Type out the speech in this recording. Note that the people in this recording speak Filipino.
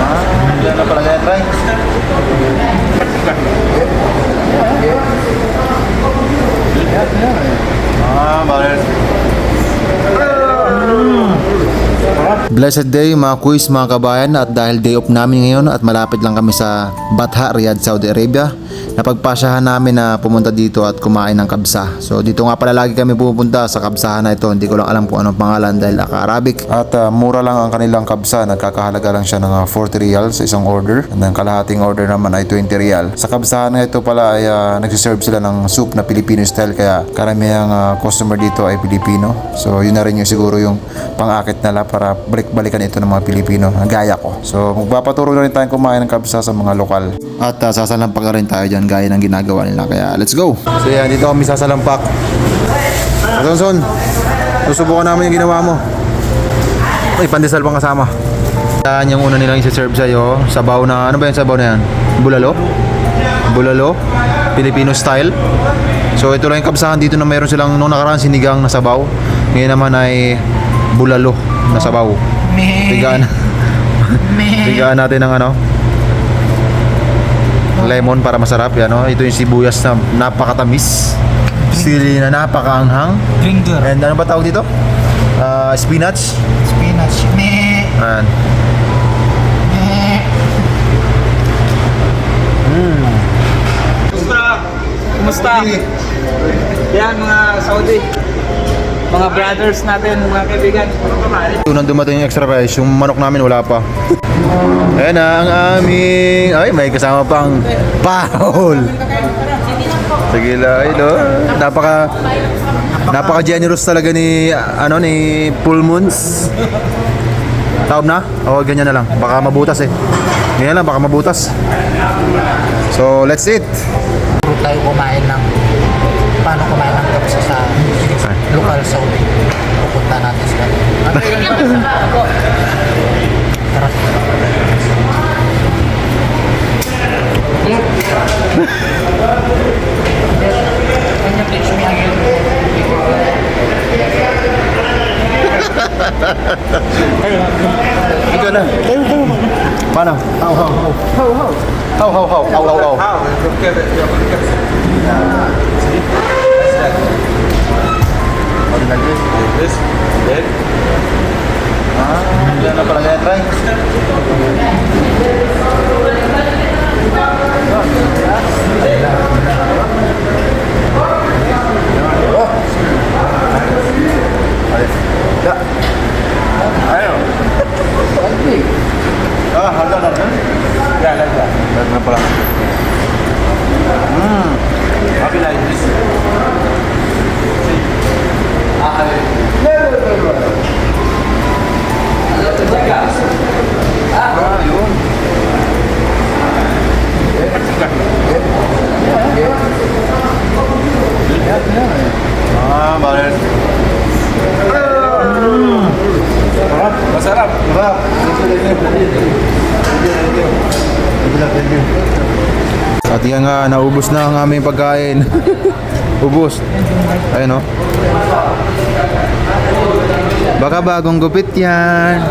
Ah, dyan na pala kaya try. Ah, balit. Blessed day mga kuis mga kabayan at dahil day off namin ngayon at malapit lang kami sa Batha, Riyadh, Saudi Arabia napagpasyahan namin na pumunta dito at kumain ng kabsa. So dito nga pala lagi kami pupunta sa kabsahan na ito. Hindi ko lang alam kung anong pangalan dahil naka-Arabic. At ah, mura lang ang kanilang kabsa. Nagkakahalaga lang siya ng ah, 40 riyal sa isang order. And ang kalahating order naman ay 20 riyal. Sa kabsahan na ito pala ay ah, nagsiserve sila ng soup na Filipino style kaya karamihang ah, customer dito ay Pilipino. So yun na rin yung siguro yung pang-akit nila para balik-balikan ito ng mga Pilipino. Gaya ko. So magpapaturo na rin tayong kumain ng kabsa sa mga lokal. At uh, sasalampak na rin tayo dyan gaya ng ginagawa nila. Kaya let's go! So yan, dito kami sasalampak. Sonson, susubukan namin yung ginawa mo. Ay, pandesal pang kasama. Yan yung una nilang isi-serve sa'yo. Sabaw na, ano ba yung sabaw na yan? Bulalo? Bulalo? Filipino style. So ito lang yung kabsahan dito na mayroon silang nung nakaraan sinigang na sabaw. Ngayon naman ay bulalo na sabaw. Tigaan. Tigaan natin ng ano? Lemon para masarap yan, no? Ito yung sibuyas na napakatamis. Sili na napakaanghang. Dringer. And ano ba tawag dito? Ah, spinach. Spinach. Meh. Ayan. Meh. Kumusta? Yan mga Saudi. Mga brothers natin, mga kaibigan. Unang dumating yung extra rice, yung manok namin wala pa. Ayan na ang aming... Ay, may kasama pang Paul. Sige lang, ay no. Napaka... Napaka generous talaga ni ano ni Full Moons. Taob na? O ganyan na lang. Baka mabutas eh. Ganyan lang, baka mabutas. So, let's eat. Puro tayo kumain ng paano kumain ng kapsa sa local Saudi. Pupunta natin sila. Tara. Ito na. Paano? How, how, how. How, how. How, how, how. How, how, how. Ano na this? This? This? Ah, yan na pala ganyan, try. Ya. Ayo. Ah, harga harga. Ya, harga. Harga pala. Hmm. Happy like this. Ah, yun. Ah, bakit? Masarap. Masarap. At nga, naubos na ang aming pagkain. Ubos. Ayun o. Baka bagong gupit yan.